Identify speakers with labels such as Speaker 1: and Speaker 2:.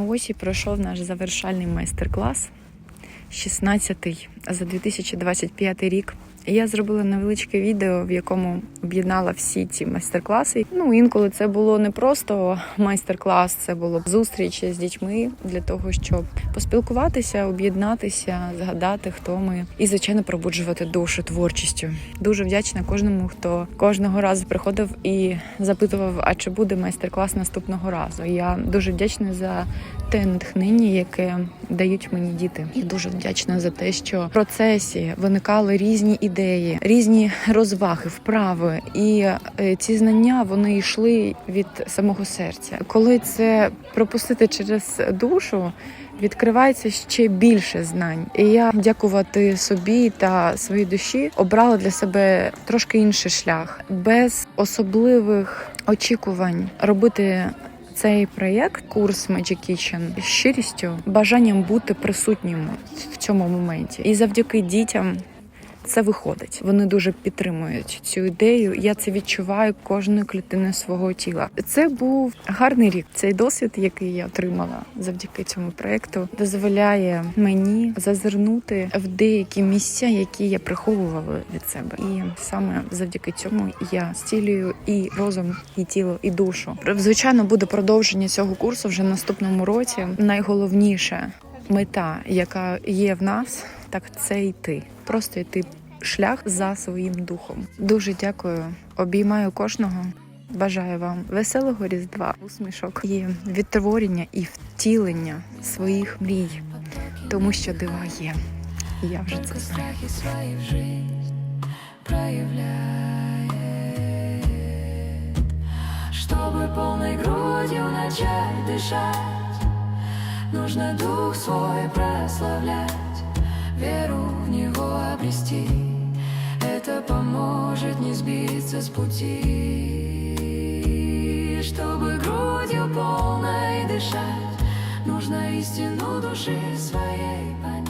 Speaker 1: Ну ось і пройшов наш завершальний майстер-клас, 16-й за 2025 рік. Я зробила невеличке відео, в якому об'єднала всі ці майстер-класи. Ну інколи це було не просто майстер-клас, це було зустріч з дітьми для того, щоб поспілкуватися, об'єднатися, згадати, хто ми, і звичайно пробуджувати душу творчістю. Дуже вдячна кожному, хто кожного разу приходив і запитував, а чи буде майстер-клас наступного разу. Я дуже вдячна за те натхнення, яке дають мені діти. І дуже вдячна за те, що процесі виникали різні ідеї, різні розваги, вправи, і е, ці знання вони йшли від самого серця. Коли це пропустити через душу. Відкривається ще більше знань, і я дякувати собі та своїй душі обрала для себе трошки інший шлях, без особливих очікувань робити цей проєкт, курс Magic Kitchen, щирістю, бажанням бути присутнім в цьому моменті. І завдяки дітям це виходить. Вони дуже підтримують цю ідею. Я це відчуваю кожною клітиною свого тіла. Це був гарний рік. Цей досвід, який я отримала завдяки цьому проєкту, дозволяє мені зазирнути в деякі місця, які я приховувала від себе. І саме завдяки цьому я зцілюю і розум, і тіло, і душу. Звичайно, буде продовження цього курсу вже наступному році. Найголовніше мета, яка є в нас, так це йти. Просто йти шлях за своїм духом. Дуже дякую. Обіймаю кожного. Бажаю вам веселого різдва, усмішок і відтворення і втілення своїх мрій, тому що дива є. Я вже це знаю.
Speaker 2: Чтобы полной грудью начать дышать Нужно дух свой прославлять Веру в него обрести. Это поможет не сбиться с пути. Чтобы грудью полной дышать Нужно истину души своей понять